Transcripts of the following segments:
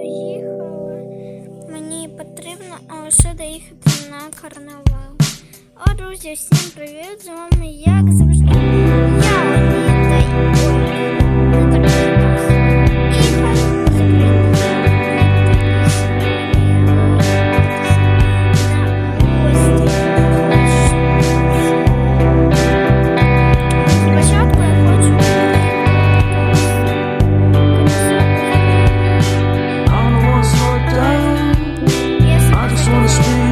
доїхала. Мені потрібно лише доїхати на карнавал. О, друзі, всім привіт! З вами як завжди. Я on the street.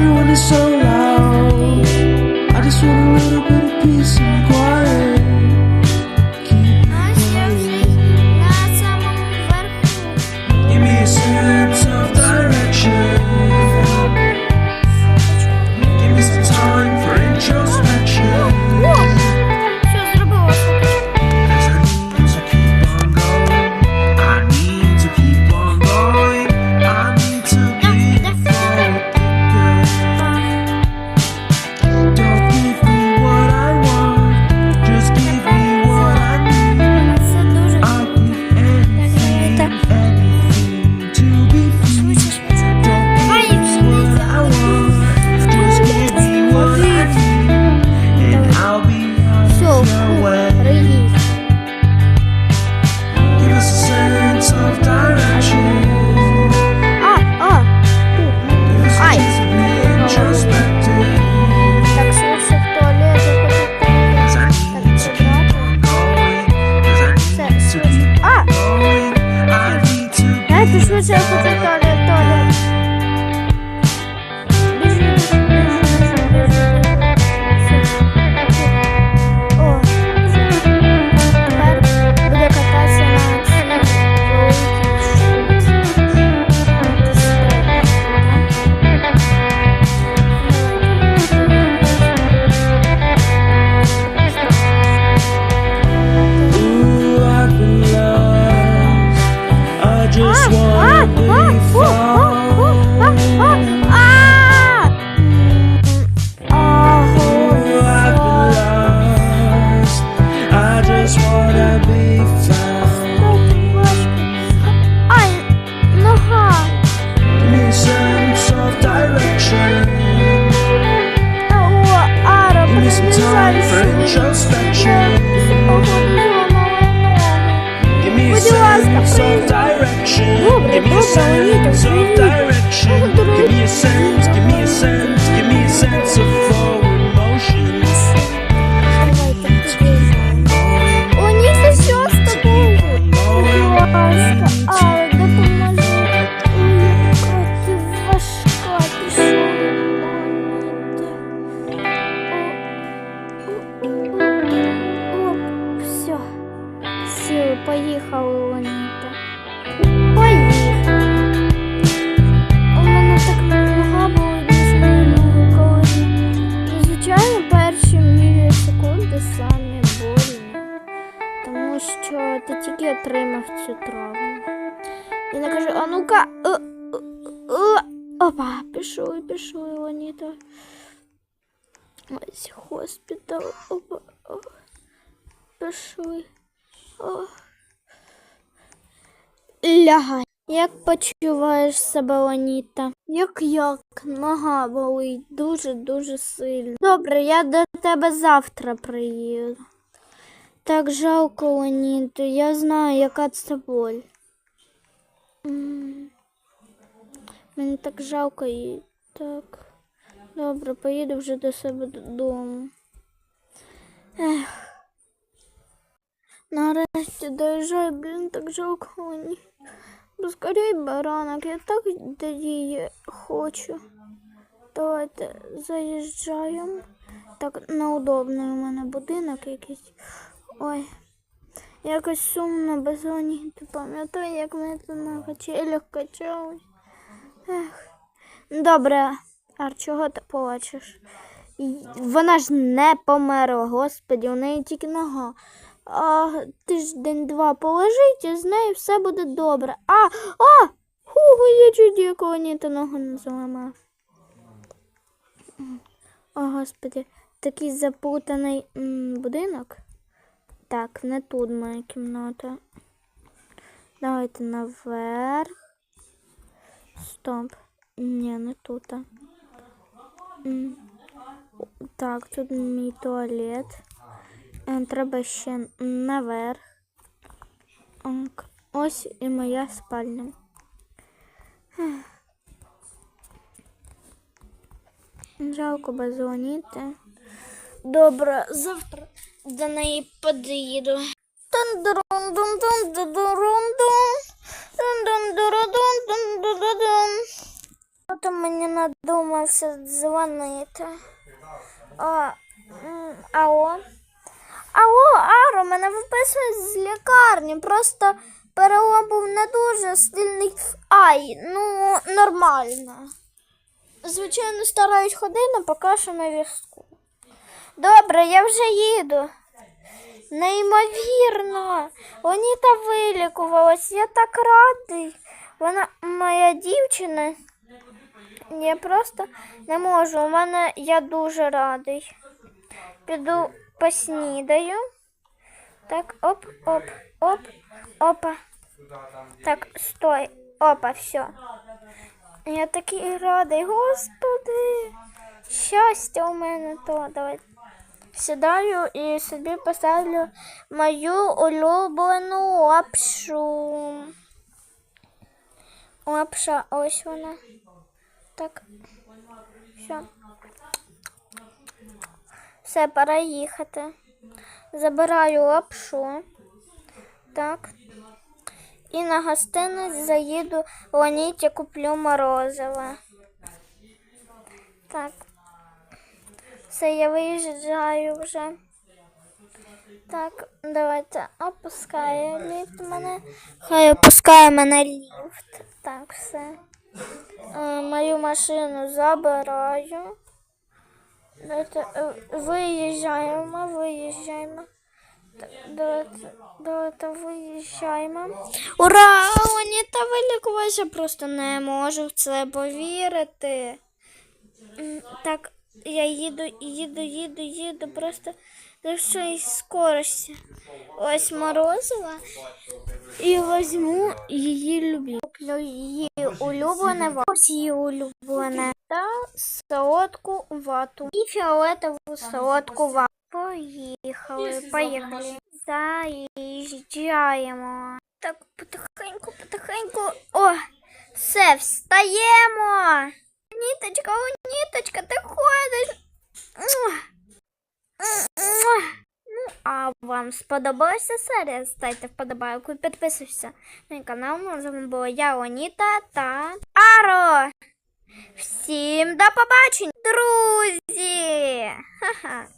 Everyone is so sense of direction. Give. Що ти тільки отримав цю травму. І не каже, а ну-ка. е, е, е». Опа, пішли, пішли, Ланіта. Ось госпітал. Опа. о. Пішли. Лягай. Як почуваєш себе, Ланіта? Як як? Нога болить дуже-дуже сильно. Добре, я до тебе завтра приїду. Так жалко, Ланіту, я знаю, яка це боль. Мені так жалко її. Так. Добре, поїду вже до себе додому. Ех. Нарешті доїжджай, блін, так жалко мені. Поскорей баранок, я так її хочу. Давайте заїжджаємо. Так, неудобний у мене будинок якийсь. Ой. Якось сумно без Оніти. Пам'ятаю, як ми тут на качелях качались. Ех. Добре, Ар, чого ти плачеш? Вона ж не померла, господі, у неї тільки нога. А тиждень-два полежить, і з нею все буде добре. А, а! Хугу, я чуть якого ні та ногу не зламав. О, господи, такий запутаний м, будинок. Так, не тут моя кімната. Давайте наверх. Стоп. Ні, не тут. М, Так, тут мій туалет. Е, Треба ще наверх. Ок. Ось і моя спальня. Ех. Жалко беззвоніти. Добре, завтра До неї під'їду. Хто мені надумався дзвонити? А, алло? Алло, Аро, мене виписують з лікарні. Просто перелом був не дуже сильний. Ай, ну нормально. Звичайно, стараюсь ходити, поки що на візку. Добре, я вже їду. Неймовірно. Оніта вилікувалась. Я так радий. Вона моя дівчина. Я просто не можу. У мене я дуже радий. Піду поснідаю. Так, оп, оп, оп, опа. Так, стой. Опа, все. Я такий радий, господи. Щастя у мене то. Давай. Сідаю і собі поставлю мою улюблену лапшу. Лапша, ось вона. Так. Все. Все, пора їхати. Забираю лапшу. Так. І на гостинець заїду в Ланіті куплю морозиво. Так. Все, я виїжджаю вже. Так, давайте опускає ліфт мене. Хай опускає мене ліфт. Так, все. Е, мою машину забираю. Давайте е, виїжджаємо, виїжджаємо. Давайте, давайте виїжджаємо. Ура! Оніта вилікувалася, просто не можу в це повірити. Так, я їду, їду, їду, їду, просто до щось скорості. Ось морозива. І візьму її люблю. Її улюблене, її улюблене. Та солодку вату. І фіолетову солодку вату. Поїхали, поїхали. Заїжджаємо. Так, потихеньку, потихеньку. О, все, встаємо. Ніточка, о, ніточка, ти ходиш. Муа. Муа. Ну, а вам сподобалася серія? Ставте вподобайку і підписуйся на мій канал. З вами була я, Оніта та Аро. Всім до побачення, друзі! Ха-ха.